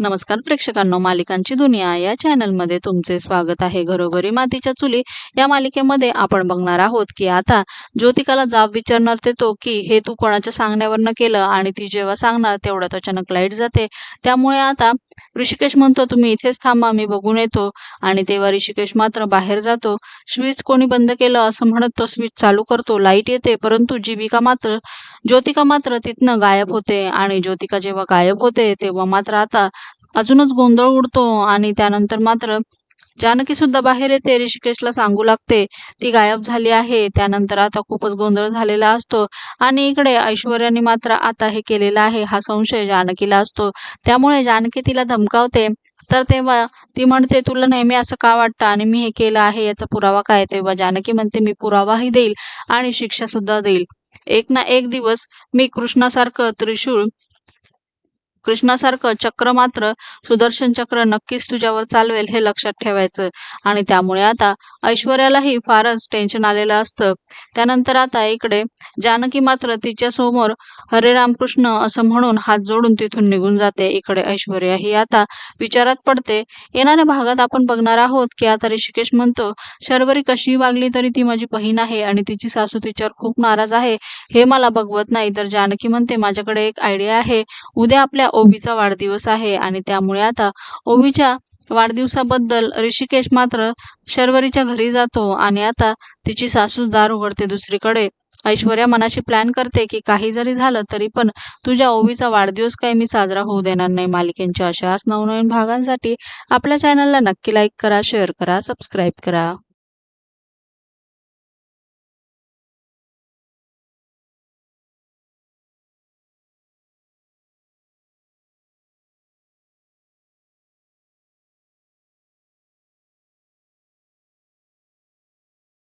नमस्कार प्रेक्षकांनो मालिकांची दुनिया या चॅनलमध्ये तुमचे स्वागत आहे. घरोघरी मातीच्या चुली या मालिकेमध्ये आपण बघणार आहोत की आता ज्योतिकाला जाब विचारणार ते तो की हे तू कोणाच्या सांगण्यावरनं केलं आणि ती जेव्हा सांगणार तेवढ्यात अचानक लाइट जाते. त्यामुळे आता ऋषिकेश म्हणतो तुम्ही इथेच थांबा मी बघून येतो. आणि तेव्हा ऋषिकेश मात्र बाहेर जातो. स्विच कोणी बंद केलं असं म्हणत तो स्विच चालू करतो. लाइट येते परंतु जीविका मात्र ज्योतिका मात्र तिथनं गायब होते. आणि ज्योतिका जेव्हा गायब होते तेव्हा मात्र आता अजूनच गोंधळ उडतो आणि त्यानंतर मात्र जानकी सुद्धा बाहेर येते. ऋषिकेशला सांगू लागते ती गायब झाली आहे. त्यानंतर आता खूपच गोंधळ झालेला असतो आणि इकडे ऐश्वर्याने मात्र आता हे केलेलं आहे. हा संशय जानकीला असतो. त्यामुळे जानकी तिला धमकावते. तर तेव्हा ती म्हणते तुला नेहमी असं का वाटतं आणि मी हे केलं आहे? याचा पुरावा काय? तेव्हा जानकी म्हणते मी पुरावाही देईल आणि शिक्षा सुद्धा देईल. एक ना एक दिवस मी कृष्णासारखं त्रिशूळ कृष्णासारखं चक्र मात्र सुदर्शन चक्र नक्कीच तुझ्यावर चालवेल हे लक्षात ठेवायचं. आणि त्यामुळे आता ऐश्वर्यालाही फारच टेन्शन आलेलं असतं. त्यानंतर आता इकडे जानकी मात्र तिच्या समोर हरे रामकृष्ण असं म्हणून हात जोडून तिथून निघून जाते. इकडे ऐश्वर्या ही आता विचारात पडते. येणाऱ्या भागात आपण बघणार आहोत की आता ऋषिकेश म्हणतो शर्वरी कशी वागली तरी ती माझी बहीण आहे आणि तिची सासू तिच्यावर खूप नाराज आहे. हे मला बघवत नाही. तर जानकी म्हणते माझ्याकडे एक आयडिया आहे. उद्या आपल्या ओबीचा वाढदिवस आहे आणि त्यामुळे आता ओबीच्या वाढदिवसाबद्दल ऋषिकेश मात्र शर्वरीच्या घरी जातो आणि आता तिची सासू दार उघडते दुसरीकडे. ऐश्वर्या मनाशी प्लॅन करते की काही जरी झालं तरी पण तुझ्या ओवीचा वाढदिवस काही मी साजरा होऊ देणार नाही मालिकेंच्या अशाच नवनवीन भागांसाठी आपल्या चॅनलला नक्की लाईक करा शेअर करा सबस्क्राईब करा.